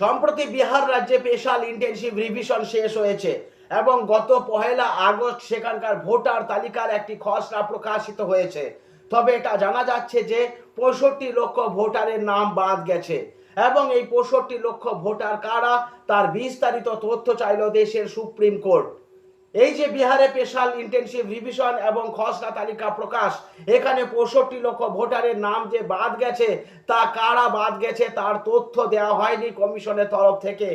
সম্প্রতি বিহার রাজ্যে special intensive revision শেষ হয়েছে এবং গত পহেলা আগস্ট সেখানকার ভোটার তালিকার একটি খসড়া প্রকাশিত হয়েছে। তবে এটা জানা যাচ্ছে যে পঁয়ষট্টি লক্ষ ভোটারের নাম বাদ গেছে এবং এই পঁয়ষট্টি লক্ষ ভোটার কারা তার বিস্তারিত তথ্য চাইল দেশের সুপ্রিম কোর্ট। এই যে বিহারে স্পেশাল ইন্টেনসিভ রিভিশন এবং খসড়া তালিকা প্রকাশ, এখানে পঁয়ষট্টি লক্ষ ভোটারের নাম যে বাদ গেছে, তা কারা বাদ গেছে তার তথ্য দেওয়া হয়নি কমিশনের তরফ থেকে।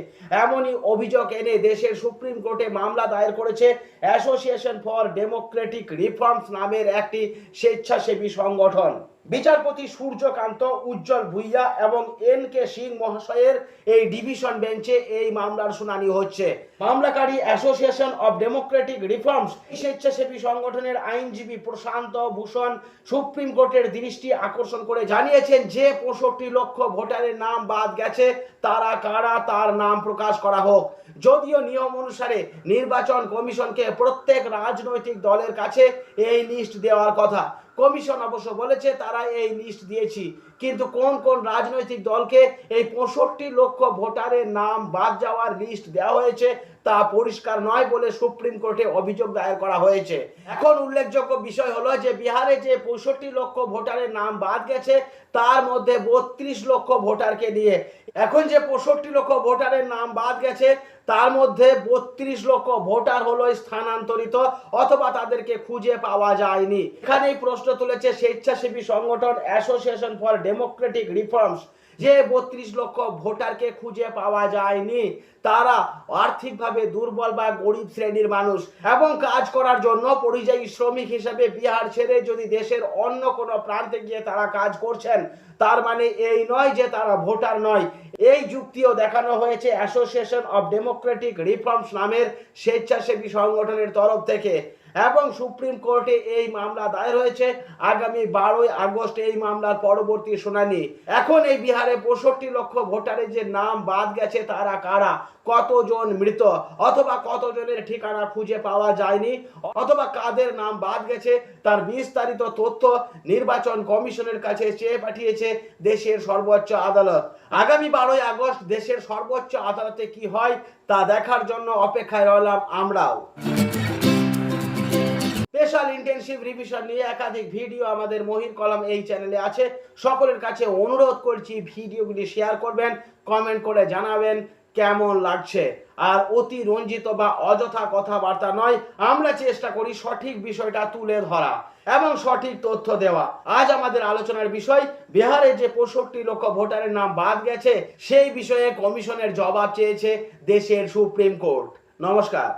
এমনই অভিযোগ এনে দেশের সুপ্রিম কোর্টে মামলা দায়ের করেছে অ্যাসোসিয়েশন ফর ডেমোক্রেটিক রিফর্মস নামের একটি স্বেচ্ছাসেবী সংগঠন। বিচারপতি সূর্যকান্ত, উজ্জ্বল ভুইয়া এবং এন কে সিং মহাশয়ের এই ডিভিশন বেঞ্চে এই মামলার শুনানি হচ্ছে। মামলাকারী অ্যাসোসিয়েশন অব ডেমোক্রেটিক রিফর্মস, স্বেচ্ছাসেবী সংগঠনের আইনজীবী প্রশান্ত ভূষণ, সুপ্রিম কোর্টের দৃষ্টি আকর্ষণ করে জানিয়েছেন যে পঁয়ষট্টি লক্ষ ভোটারের নাম বাদ গেছে, তারা কারা তার নাম প্রকাশ করা হোক। যদিও নিয়ম অনুসারে নির্বাচন কমিশনকে প্রত্যেক রাজনৈতিক দলের কাছে এই লিস্ট দেওয়ার কথা। কমিশন অবশ্য বলেছে, তারা এই লিস্ট দিয়েছি। কিন্তু কোন কোন রাজনৈতিক দলকে এই পঁয়ষট্টি লক্ষ ভোটারের নাম বাদ যাওয়ার লিস্ট দেওয়া হয়েছে, তা পরিষ্কার নয় বলে সুপ্রিম কোর্টে অভিযোগ দায়ের করা হয়েছে। এখন উল্লেখযোগ্য বিষয় হলো যে, বিহারে যে পঁয়ষট্টি লক্ষ ভোটারের নাম বাদ গেছে, তার মধ্যে বত্রিশ লক্ষ ভোটারকে নিয়ে এখন যে পঁয়ষট্টি লক্ষ ভোটারের নাম বাদ গেছে, তার মধ্যে বত্রিশ লক্ষ ভোটার হলো স্থানান্তরিত, অথবা তাদেরকে খুঁজে পাওয়া যায়নি। এখানেই প্রশ্ন তুলেছে স্বেচ্ছাসেবী সংগঠন অ্যাসোসিয়েশন ফর ডেমোক্রেটিক রিফর্মস যে বত্রিশ লক্ষ ভোটারকে খুঁজে পাওয়া যায়নি, তারা আর্থিকভাবে দুর্বল বা গরিব শ্রেণির মানুষ এবং কাজ করার জন্য পরিযায়ী শ্রমিক হিসেবে বিহার ছেড়ে যদি দেশের অন্য কোনো প্রান্তে গিয়ে তারা কাজ করছেন, তার মানে এই নয় যে তারা ভোটার নয়। এই যুক্তিও দেখানো হয়েছে অ্যাসোসিয়েশন অব ডেমোক্রেটিক রিফর্মস নামের স্বেচ্ছাসেবী সংগঠনের তরফ থেকে। এবং সুপ্রিম কোর্টে এই মামলা দায়ের হয়েছে। আগামী বারোই আগস্ট এই মামলার পরবর্তী শুনানি। এখন এই বিহারে পঁয়ষট্টি লক্ষ ভোটারের যে নাম বাদ গেছে, তারা কারা? কতজন মৃত? অথবা কতজনের ঠিকানা খুঁজে পাওয়া যায়নি? অথবা কাদের নাম বাদ গেছে? তার বিস্তারিত তথ্য নির্বাচন কমিশনের কাছে চেয়ে পাঠিয়েছে দেশের সর্বোচ্চ আদালত। আগামী বারোই আগস্ট দেশের সর্বোচ্চ আদালতে কি হয়, তা দেখার জন্য অপেক্ষায় রইলাম আমরাও। স্পেশাল ইন্টেনসিভ রিভিশন নিয়ে একাধিক ভিডিও আমাদের মহির কলম এই চ্যানেলে আছে। সকলের কাছে অনুরোধ করছি ভিডিওগুলি শেয়ার করবেন কমেন্ট করে জানাবেন কেমন লাগছে। আর অতি রঞ্জিত বা অযথা কথাবার্তা নয়, আমরা চেষ্টা করি সঠিক বিষয়টা তুলে ধরা এবং সঠিক তথ্য দেওয়া। আজ আমাদের আলোচনার বিষয়, বিহারে যে পঁয়ষট্টি লক্ষ ভোটারের নাম বাদ গেছে, সেই বিষয়ে কমিশনের জবাব চেয়েছে দেশের সুপ্রিম কোর্ট। নমস্কার।